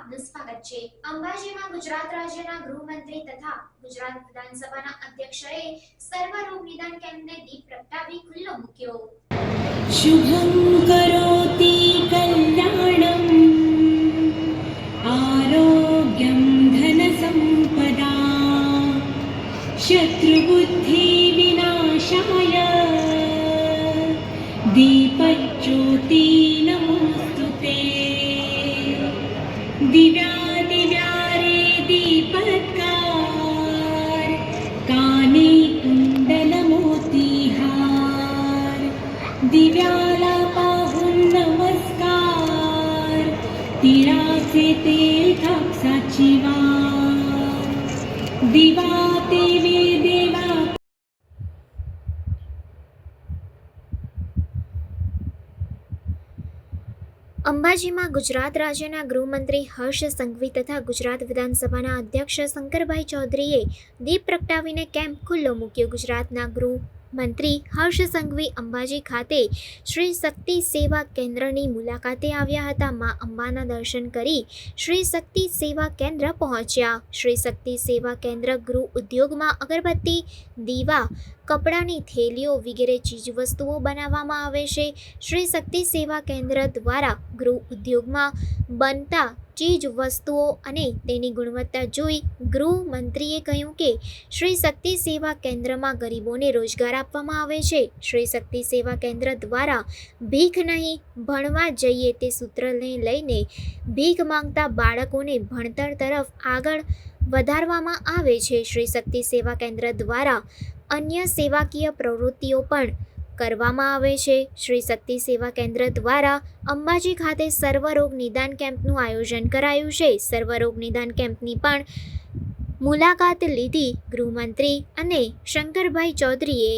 આપનું સ્વાગત છે અંબાજીમાં ગુજરાત રાજ્યના ગૃહમંત્રી તથા ગુજરાત વિધાનસભાના અધ્યક્ષએ સર્વ રોગ નિદાન કેમ્પને દીપ પ્રગટાવી ખુલ્લો મૂક્યો શુભમ કરોતિ કલ્યાણમ આરોગ્યમ ધન સંપદા શત્રુ બુદ્ધિ વિનાશાય દીપ જ્યોતિ નમોસ્તુતે नमोऽस्तु ते दिव्यादिव्यारे दीपत्कार काने कुण्डलमोतिहार दिव्याला पाहून नमस्कार तिळाचे तेल कापसाची वार दिवा देवी देवा અંબાજીમાં ગુજરાત રાજ્યના ગૃહમંત્રી હર્ષ સંઘવી તથા ગુજરાત વિધાનસભાના અધ્યક્ષ શંકરભાઈ ચૌધરીએ દીપ પ્રગટાવીને કેમ્પ ખુલ્લો મૂક્યો. ગુજરાતના ગૃહ મંત્રી હર્ષ સંઘવી અંબાજી ખાતે શ્રી શક્તિ સેવા કેન્દ્રની મુલાકાતે આવ્યા હતા. મા અંબાના દર્શન કરી શ્રી શક્તિ સેવા કેન્દ્ર પહોંચ્યા. શ્રી શક્તિ સેવા કેન્દ્ર ગૃહ ઉદ્યોગમાં અગરબત્તી, દીવા, કપડાની થેલીઓ વગેરે ચીજવસ્તુઓ બનાવવામાં આવે છે. શ્રી શક્તિ સેવા કેન્દ્ર દ્વારા ગૃહ ઉદ્યોગમાં બનતા ચીજ, વસ્તુઓ અને તેની ગુણવત્તા જોઈ ગૃહમંત્રીએ કહ્યું કે શ્રી શક્તિ સેવા કેન્દ્રમાં ગરીબોને રોજગાર આપવામાં આવે છે. શ્રી શક્તિ સેવા કેન્દ્ર દ્વારા ભીખ નહીં ભણવા જઈએ તે સૂત્રને લઈને ભીખ માંગતા બાળકોને ભણતર તરફ આગળ વધારવામાં આવે છે. શ્રી શક્તિ સેવા કેન્દ્ર દ્વારા અન્ય સેવાકીય પ્રવૃત્તિઓ પણ કરવામાં આવે છે. શ્રી શક્તિ સેવા કેન્દ્ર દ્વારા અંબાજી ખાતે સર્વરોગ નિદાન કેમ્પનું આયોજન કરાયું છે. સર્વરોગ નિદાન કેમ્પની પણ મુલાકાત લીધી ગૃહમંત્રી અને શંકરભાઈ ચૌધરીએ.